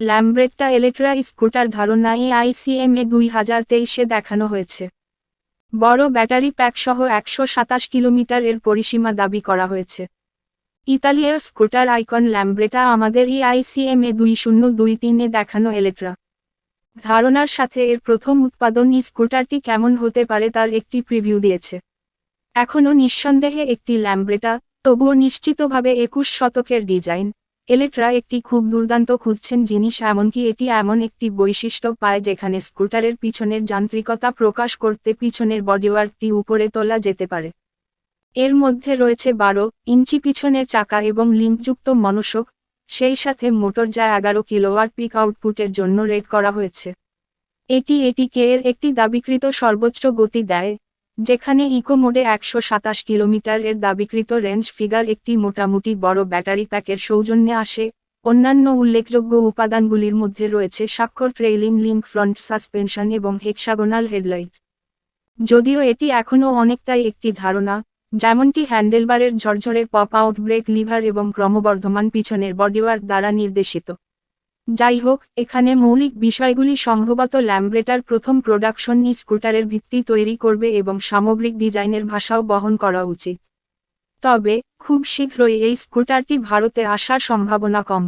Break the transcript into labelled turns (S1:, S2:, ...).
S1: ল্যাম্ব্রেট্টা এলেট্রা scooter ধারণা এআইসিএমএ দুই হাজার তেইশে দেখানো হয়েছে। বড় ব্যাটারি প্যাক সহ একশো সাতাশ কিলোমিটার এর পরিসীমা দাবি করা হয়েছে। ইতালিয়ার স্কুটার আইকন ল্যাম্ব্রেটা আমাদের এআইসিএমএ দুই শূন্য দুই তিনে দেখানো এলেট্রা। ধারণার সাথে এর প্রথম উৎপাদন স্কুটারটি কেমন হতে পারে তার একটি প্রিভিউ দিয়েছে। এখনও নিঃসন্দেহে একটি ল্যাম্ব্রেটা, তবুও নিশ্চিতভাবে একুশ শতকের ডিজাইন। এলেট্রা একটি খুব দুর্দান্ত খুঁজছেন জিনিস এমনকি এটি এমন একটি বৈশিষ্ট্য পায় যেখানে স্কুটারের পিছনের যান্ত্রিকতা প্রকাশ করতে পিছনের বডিওয়ার্কটি উপরে তোলা যেতে পারে। এর মধ্যে রয়েছে বারো ইঞ্চি পিছনের চাকা এবং লিঙ্কযুক্ত মনসক সেই সাথে মোটর যা এগারো কিলোওয়াট পিক আউটপুটের জন্য রেট করা হয়েছে। এটি এটিকে এর একটি দাবিকৃত সর্বোচ্চ গতি দেয়। যেখানে ইকো মোডে একশো সাতাশ কিলোমিটার এর দাবিকৃত রেঞ্জ ফিগার একটি মোটামুটি বড় ব্যাটারি প্যাকের সৌজন্যে আসে। অন্যান্য উল্লেখযোগ্য উপাদানগুলির মধ্যে রয়েছে স্বাক্ষর ট্রেইলিং লিঙ্ক ফ্রন্ট সাসপেনশন এবং হেক্সাগোনাল হেডলাইট যদিও এটি এখনও অনেকটাই একটি ধারণা, যেমনটি হ্যান্ডেলবারের ঝরঝরে পপ আউট ব্রেক লিভার এবং ক্রমবর্ধমান পিছনের বডিওয়ার দ্বারা নির্দেশিত। যাই হোক এখানে মৌলিক বিষয়গুলি সম্ভবত ল্যাম্ব্রেটার প্রথম প্রোডাকশন স্কুটারের ভিত্তি তৈরি করবে এবং সামগ্রিক ডিজাইনের ভাষাও বহন করা উচিত। তবে, খুব শীঘ্রই এই স্কুটারটি ভারতে আসার সম্ভাবনা কম।